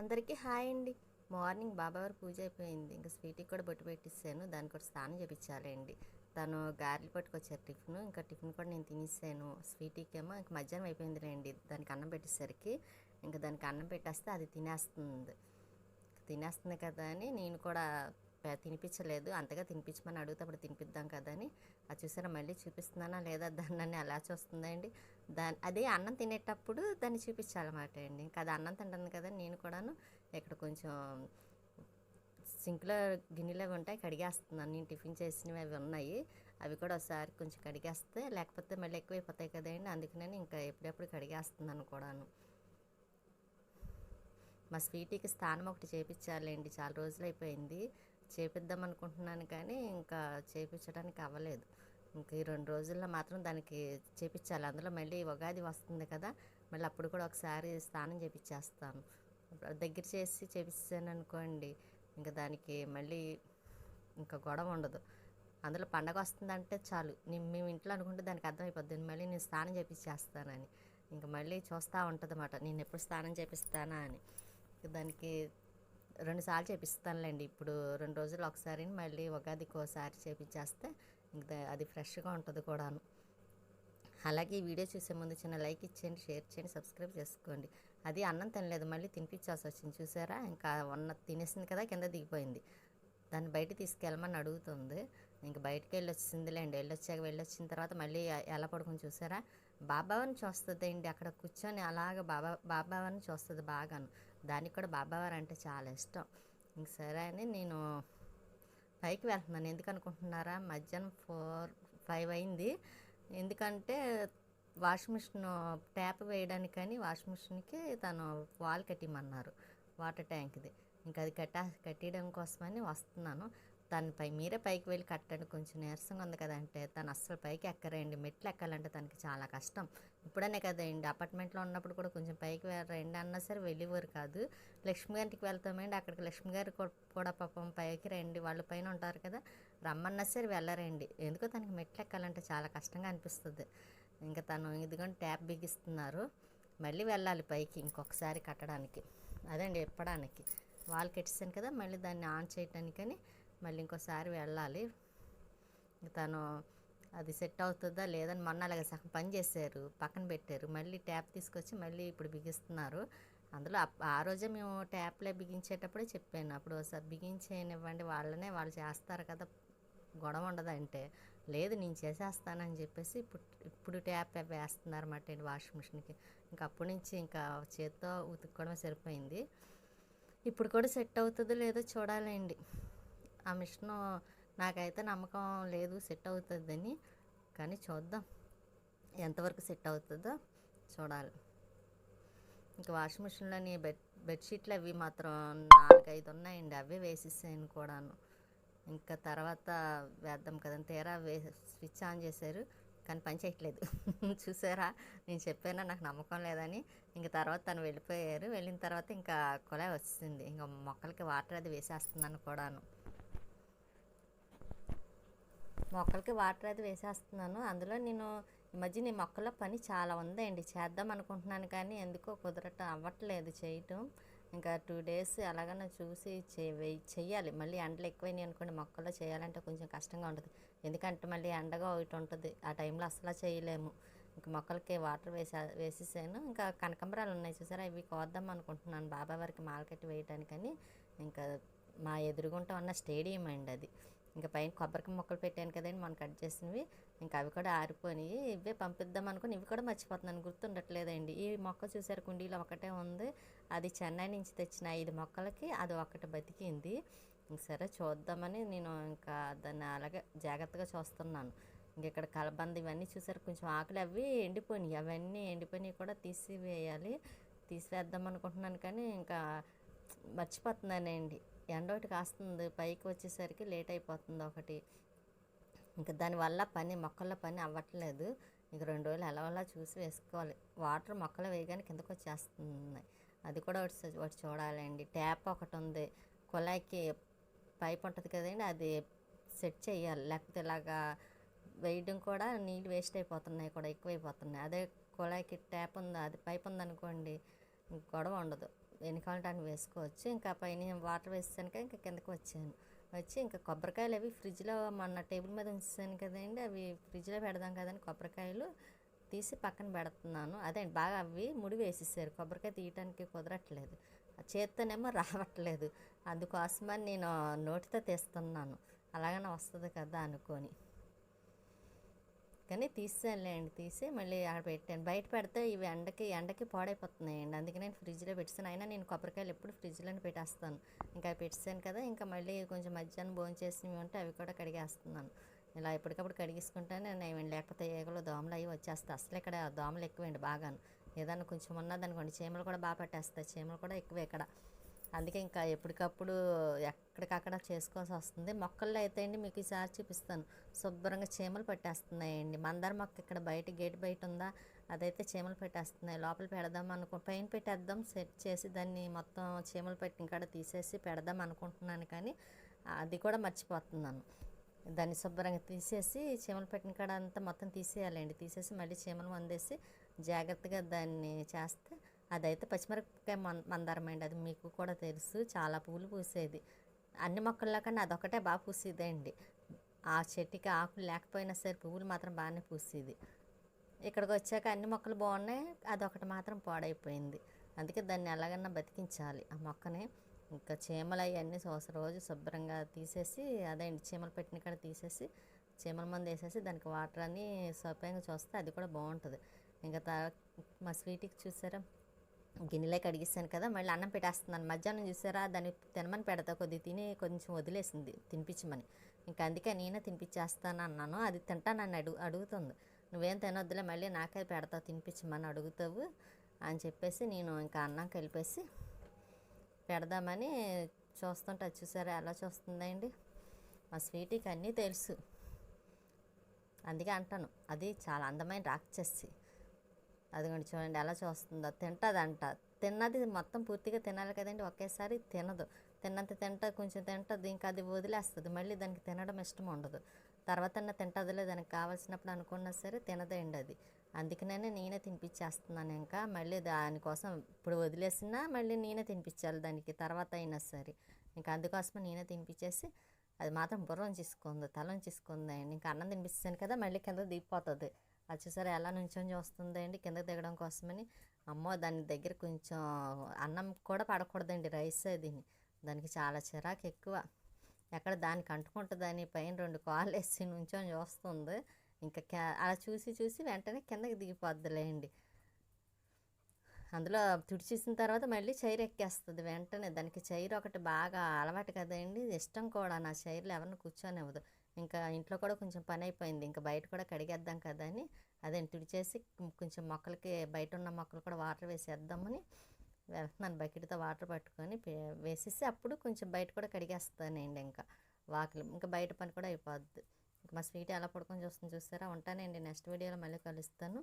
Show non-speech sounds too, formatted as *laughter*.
అందరికీ హాయ్ అండి. మార్నింగ్ బాబావారి పూజ అయిపోయింది. ఇంకా స్వీట్కి కూడా బొట్టు పెట్టిస్తాను. దానికి కూడా స్నానం చేయించాలండి తను గారెలు పట్టుకొచ్చారు టిఫిన్. ఇంకా టిఫిన్ కూడా నేను తినేసాను. స్వీటీకి ఏమో ఇంకా మధ్యాహ్నం అయిపోయిందిలేండి. దానికి అన్నం పెట్టేసరికి ఇంకా దానికి అన్నం పెట్టేస్తే అది తినేస్తుంది. తినేస్తుంది కదా అని నేను కూడా తినిపించలేదు. అంతగా తినిపించమని అడిగితే అప్పుడు తినిపిద్దాం కదా అని. అది చూసారా మళ్ళీ చూపిస్తున్నానా లేదా దాన్ని నన్ను అలా చూస్తుందండి. దాని అదే అన్నం తినేటప్పుడు దాన్ని చూపించాలన్నమాట అండి. ఇంకా అది అన్నం తింటుంది కదా నేను కూడాను. ఇక్కడ కొంచెం సింక్లో గిన్నెలు అవి ఉంటాయి కడిగేస్తున్నాను. నేను టిఫిన్ చేసినవి అవి ఉన్నాయి. అవి కూడా ఒకసారి కొంచెం కడిగేస్తే లేకపోతే మళ్ళీ ఎక్కువైపోతాయి కదండి అందుకనే ఇంకా ఎప్పుడెప్పుడు కడిగేస్తున్నాను కూడాను. మా స్వీటీకి స్థానం ఒకటి చేపించాలండి చాలా రోజులు అయిపోయింది. చేపిద్దాం అనుకుంటున్నాను కానీ ఇంకా చేపించడానికి అవ్వలేదు. ఇంక ఈ రెండు రోజుల్లో మాత్రం దానికి చేపించాలి అందులో మళ్ళీ ఉగాది వస్తుంది కదా మళ్ళీ అప్పుడు కూడా ఒకసారి స్నానం చేపించేస్తాను దగ్గర చేసి చేపిస్తాను అనుకోండి ఇంకా దానికి మళ్ళీ ఇంకా గొడవ ఉండదు. అందులో పండగ వస్తుందంటే చాలు. నేను మేము ఇంట్లో అనుకుంటే దానికి అర్థమైపోద్ది మళ్ళీ నేను స్నానం చేపించేస్తానని ఇంకా మళ్ళీ చూస్తూ ఉంటుంది అన్నమాట నేను ఎప్పుడు స్నానం చేపిస్తానా అని. దానికి రెండుసార్లు చేపిస్తానులేండి. ఇప్పుడు రెండు రోజులు ఒకసారి మళ్ళీ ఉగాదికి ఒకసారి చేపించేస్తే ఇంకా అది ఫ్రెష్గా ఉంటుంది కూడాను. అలాగే ఈ వీడియో చూసే ముందు చిన్న లైక్ ఇచ్చేయండి షేర్ చేయండి సబ్స్క్రైబ్ చేసుకోండి. అది అన్నం తినలేదు మళ్ళీ తినిపించాల్సి వచ్చింది చూసారా? ఇంకా ఉన్న తినేసింది కదా కింద దిగిపోయింది. దాన్ని బయట తీసుకెళ్ళమని అడుగుతుంది. ఇంక బయటకు వెళ్ళి వచ్చిందిలేండి వెళ్ళొచ్చాక వెళ్ళొచ్చిన తర్వాత మళ్ళీ ఎలా పడుకుని చూసారా? బాబావారిని చూస్తుంది అండి అక్కడ కూర్చొని అలాగ బాబా బాబావారిని చూస్తుంది బాగాను. దానికి కూడా బాబావారు అంటే చాలా ఇష్టం. ఇంక సరే అని నేను పైకి వెళ్తున్నాను. ఎందుకు అనుకుంటున్నారా మధ్యాహ్నం ఫోర్ ఫైవ్ అయింది. ఎందుకంటే వాషింగ్ మిషన్ ట్యాప్ వేయడానికని వాషింగ్ మిషన్కి తను వాల్ కట్టిమన్నారు. వాటర్ ట్యాంక్ది. ఇంకా అది కట్టా కట్టడం కోసమని వస్తున్నాను. దానిపై మీరే పైకి వెళ్ళి కట్టండి. కొంచెం నీరసంగా ఉంది కదంటే తను అస్సలు పైకి ఎక్కరండి మెట్లు ఎక్కాలంటే తనకి చాలా కష్టం. ఇప్పుడనే కదండి అపార్ట్మెంట్లో ఉన్నప్పుడు కూడా కొంచెం పైకి రండి అన్నా సరే వెళ్ళేవారు కాదు. లక్ష్మి గారికి వెళ్తామండి. అక్కడికి లక్ష్మి గారు కూడా పాపం పైకి రండి. వాళ్ళు పైన ఉంటారు కదా రమ్మన్నా సరే వెళ్ళరండి. ఎందుకో తనకి మెట్లు ఎక్కాలంటే చాలా కష్టంగా అనిపిస్తుంది. ఇంకా తను ఇదిగోండి ట్యాప్ బిగిస్తున్నారు. మళ్ళీ వెళ్ళాలి పైకి ఇంకొకసారి కట్టడానికి. అదండి ఎప్పడానికి. వాళ్ళు కట్టేసాను కదా మళ్ళీ దాన్ని ఆన్ చేయటానికని మళ్ళీ ఇంకోసారి వెళ్ళాలి. తను అది సెట్ అవుతుందా లేదని మొన్న అలాగే సగం పని చేశారు పక్కన పెట్టారు. మళ్ళీ ట్యాప్ తీసుకొచ్చి మళ్ళీ ఇప్పుడు బిగిస్తున్నారు. అందులో ఆ రోజే మేము ట్యాప్లే బిగించేటప్పుడే చెప్పాను. అప్పుడు ఒకసారి బిగించేయనివ్వండి వాళ్ళనే వాళ్ళు చేస్తారు కదా గొడవ ఉండదంటే. లేదు నేను చేసేస్తానని చెప్పేసి ఇప్పుడు ఇప్పుడు ట్యాప్ వేస్తున్నారు అన్నమాట వాషింగ్ మిషన్కి. ఇంకా అప్పటి నుంచి ఇంకా చేత్తో ఉతుక్కోవడం సరిపోయింది. ఇప్పుడు కూడా సెట్ అవుతుందో లేదో చూడాలండి. ఆ మిషన్ నాకైతే నమ్మకం లేదు సెట్ అవుతుందని. కానీ చూద్దాం ఎంతవరకు సెట్ అవుతుందో చూడాలి. ఇంకా వాషింగ్ మిషన్లోని బెడ్ బెడ్షీట్లు అవి మాత్రం నాలుగైదు ఉన్నాయండి అవి వేసేసాను కూడాను. ఇంకా తర్వాత వేద్దాం కదా తీరా వే స్విచ్ ఆన్ చేశారు కానీ పని చేయట్లేదు. *laughs* చూసారా? నేను చెప్పానా నాకు నమ్మకం లేదని. ఇంక తర్వాత తను వెళ్ళిపోయారు వెళ్ళిన తర్వాత ఇంకా కొలాయి వచ్చింది ఇంకా మొక్కలకి వాటర్ అది వేసేస్తున్నాను కూడాను. మొక్కలకి వాటర్ అది వేసేస్తున్నాను. అందులో నేను ఈ మధ్య నీ మొక్కల పని చాలా ఉందండి. చేద్దాం అనుకుంటున్నాను కానీ ఎందుకో కుదరటం అవ్వట్లేదు చేయటం. ఇంకా టూ డేస్ ఎలాగైనా చూసి చే చెయ్యాలి. మళ్ళీ ఎండలు ఎక్కువైనాయి అనుకోండి మొక్కల్లో చేయాలంటే కొంచెం కష్టంగా ఉంటుంది. ఎందుకంటే మళ్ళీ ఎండగా ఒకటి ఉంటుంది. ఆ టైంలో అసలు చేయలేము. ఇంకా మొక్కలకి వాటర్ వేసా వేసేసాను. ఇంకా కనకంబరాలు ఉన్నాయి చూసారా? ఇవి కోద్దాం అనుకుంటున్నాను. బాబా వారికి మాలకట్టి వేయటానికని. ఇంకా మా ఎదురుగుంటా ఉన్న స్టేడియం అండి అది. ఇంకా పైన కొబ్బరికి మొక్కలు పెట్టాను కదండి మనం కట్ చేసినవి. ఇంకా అవి కూడా ఆరిపోయినాయి. ఇవే పంపిద్దాం అనుకుని ఇవి కూడా మర్చిపోతున్నాను గుర్తుండట్లేదండి. ఈ మొక్క చూసారు కుండీలో ఒకటే ఉంది. అది చెన్నై నుంచి తెచ్చిన ఐదు మొక్కలకి అది ఒకటి బతికింది. ఇంక సరే చూద్దామని నేను ఇంకా దాన్ని అలాగే జాగ్రత్తగా చూస్తున్నాను. ఇంక ఇక్కడ కలబంద ఇవన్నీ చూసారు కొంచెం ఆకులు అవి ఎండిపోయినాయి. అవన్నీ ఎండిపోయినాయి కూడా తీసివేయాలి. తీసివేద్దాం అనుకుంటున్నాను కానీ ఇంకా మర్చిపోతున్నానండి. ఎండ ఒకటి కాస్తుంది పైకి వచ్చేసరికి లేట్ అయిపోతుంది ఒకటి. ఇంకా దానివల్ల పని మొక్కల పని అవ్వట్లేదు. ఇంక రెండు రోజులు ఎలా అలా చూసి వేసుకోవాలి. వాటర్ మొక్కలు వేయగానే కిందకు వచ్చేస్తున్నాయి అది కూడా ఒకటి ఒకటి చూడాలండి. ట్యాప్ ఒకటి ఉంది. కుళాయికి పైప్ ఉంటుంది కదండి అది సెట్ చేయాలి. లేకపోతే ఇలాగా వేయడం కూడా నీళ్ళు వేస్ట్ అయిపోతున్నాయి కూడా ఎక్కువైపోతున్నాయి. అదే కుళాయికి ట్యాప్ ఉందా అది పైప్ ఉందనుకోండి గొడవ ఉండదు. ఎన్ని వేసుకోవచ్చు. ఇంకా పైన వాటర్ వేసాక ఇంకా కిందకి వచ్చాను. వచ్చి ఇంకా కొబ్బరికాయలు అవి ఫ్రిడ్జ్లో మొన్న టేబుల్ మీద ఉంచాను కదండి అవి ఫ్రిడ్జ్లో పెడదాం కదండి కొబ్బరికాయలు తీసి పక్కన పెడుతున్నాను. అదే బాగా అవి ముడి వేసేసారు. కొబ్బరికాయ తీయటానికి కుదరట్లేదు. ఆ చేత్తోనేమో రావట్లేదు. అందుకోసమని నేను నోటితో తీస్తున్నాను. అలాగనే వస్తుంది కదా అనుకొని. కానీ తీసానులేండి తీసి మళ్ళీ ఆడ పెట్టాను. బయట పెడితే ఇవి ఎండకి ఎండకి పాడైపోతున్నాయండి. అందుకే నేను ఫ్రిడ్జ్లో పెట్టాను అయినా నేను కొబ్బరికాయలు ఎప్పుడు ఫ్రిడ్జ్లోనే పెట్టేస్తాను. ఇంకా అవి పెట్టాను కదా ఇంకా మళ్ళీ కొంచెం మధ్యాహ్నం భోజనం చేసినవి ఉంటే అవి కూడా కడిగేస్తున్నాను. ఇలా ఎప్పటికప్పుడు కడిగేసుకుంటానే నేను లేకపోతే ఏగలు దోమలు అవి వచ్చేస్తాయి. అసలు ఇక్కడ దోమలు ఎక్కువండి బాగాను. ఏదన్నా కొంచెం ఉన్నదనుకోండి చీమలు కూడా బాగా పట్టేస్తాయి. చీమలు కూడా ఎక్కువ ఇక్కడ. అందుకే ఇంకా ఎప్పటికప్పుడు ఎక్కడికక్కడ చేసుకోవాల్సి వస్తుంది. మొక్కల్లో అయితే అండి మీకు ఈసారి చూపిస్తాను. శుభ్రంగా చీమలు పట్టేస్తున్నాయండి. మందార మొక్క ఇక్కడ బయట గేట్ బయట ఉందా? అదైతే చీమలు పెట్టేస్తున్నాయి. లోపల పెడదాం అనుకో పైన పెట్టేద్దాం. సెట్ చేసి దాన్ని మొత్తం చీమలు పెట్టిన కాడ తీసేసి పెడదాం అనుకుంటున్నాను కానీ అది కూడా మర్చిపోతున్నాను. దాన్ని శుభ్రంగా తీసేసి చీమలు పెట్టిన కాడ అంతా మొత్తం తీసేయాలండి. తీసేసి మళ్ళీ చీమలు వందేసి జాగ్రత్తగా దాన్ని చేస్తే అదైతే పచ్చిమిరపకాయ మందారం అండి. అది మీకు కూడా తెలుసు. చాలా పూలు పూసేది. అన్ని మొక్కల్లో కన్నా అదొకటే బాగా పూసేదండి ఆ చెట్టుకి ఆకులు లేకపోయినా సరే పువ్వులు మాత్రం బాగానే పూసేది. ఇక్కడికి వచ్చాక అన్ని మొక్కలు బాగున్నాయి. అదొకటి మాత్రం పాడైపోయింది. అందుకే దాన్ని ఎలాగన్నా బతికించాలి. ఆ మొక్కని ఇంకా చీమలు అవన్నీ సోస రోజు శుభ్రంగా తీసేసి అదే చీమలు పెట్టిన కాడ తీసేసి చీమల మందు వేసేసి దానికి వాటర్ అని సౌప్యంగా చూస్తే అది కూడా బాగుంటుంది. ఇంకా మా స్వీట్కి చూసారా? గిన్నెలే కడిగిస్తాను కదా మళ్ళీ అన్నం పెట్టేస్తున్నాను. మధ్యాహ్నం చూసారా దాన్ని తినమని పెడతా కొద్ది తిని కొంచెం వదిలేసింది తినిపించమని. ఇంకా అందుకే నేనే తినిపించేస్తాను అన్నాను. అది తింటానని అడుగు అడుగుతుంది. నువ్వేం తినొద్దులే మళ్ళీ నాకే పెడతావు తినిపించమని అడుగుతావు అని చెప్పేసి నేను ఇంకా అన్నం కలిపేసి పెడదామని చూస్తుంటే. చూసారా ఎలా చూస్తుందండి మా స్వీటీకి అన్నీ తెలుసు. అందుకే అంటాను అది చాలా అందమైన రాక్షసి. అదిగోండి చూడండి ఎలా చూస్తుందో. తింటుందంట. తిన్నది మొత్తం పూర్తిగా తినాలి కదండి ఒకేసారి తినదు. తిన్నంత తింట కొంచెం తింటుంది ఇంకా అది వదిలేస్తుంది. మళ్ళీ దానికి తినడం ఇష్టం ఉండదు. తర్వాత తింటదిలే దానికి కావాల్సినప్పుడు అనుకున్నా సరే తినదండి అది. అందుకనే నేనే తినిపించేస్తున్నాను ఇంకా. మళ్ళీ దానికోసం ఇప్పుడు వదిలేసినా మళ్ళీ నేనే తినిపించాలి దానికి తర్వాత అయినా సరే. ఇంకా అందుకోసమే నేనే తినిపించేసి అది మాత్రం బుర్రం చేసుకుంది తలం చేసుకుంది అండి. ఇంకా అన్నం తినిపిస్తాను కదా మళ్ళీ కింద దిగిపోతుంది. అది చూసారా ఎలా నుంచొని చూస్తుంది అండి? దిగడం కోసమని. అమ్మో దాని దగ్గర కొంచెం అన్నం కూడా పడకూడదండి రైస్ దీన్ని దానికి చాలా చిరాకు ఎక్కువ. ఎక్కడ దానికి అంటుకుంటుందని పైన రెండు కాళ్ళు వేసి నుంచొని చూస్తుంది. ఇంకా అలా చూసి చూసి వెంటనే కిందకి దిగిపోద్దులేండి. అందులో తుడిచేసిన తర్వాత మళ్ళీ చైర్ ఎక్కేస్తుంది వెంటనే. దానికి చైర్ ఒకటి బాగా అలవాటు కదండి. ఇష్టం కూడా నా చైర్లో ఎవరిని కూర్చొనివ్వదు. ఇంకా ఇంట్లో కూడా కొంచెం పని అయిపోయింది ఇంకా బయట కూడా కడిగేద్దాం కదా అని అదే తుడిచేసి కొంచెం మొక్కలకి బయట ఉన్న మొక్కలు కూడా వాటర్ వేసేద్దామని వెళ్తున్నాను. బకెట్తో వాటర్ పట్టుకొని వేసేసి అప్పుడు కొంచెం బయట కూడా కడిగేస్తానండి ఇంకా వాకిలి. ఇంకా బయట పని కూడా అయిపోద్ది. ఇంకా మా స్వీట్ ఎలా పడుకొని చూస్తుంది చూస్తారా ఉంటానండి. నెక్స్ట్ వీడియోలో మళ్ళీ కలుస్తాను.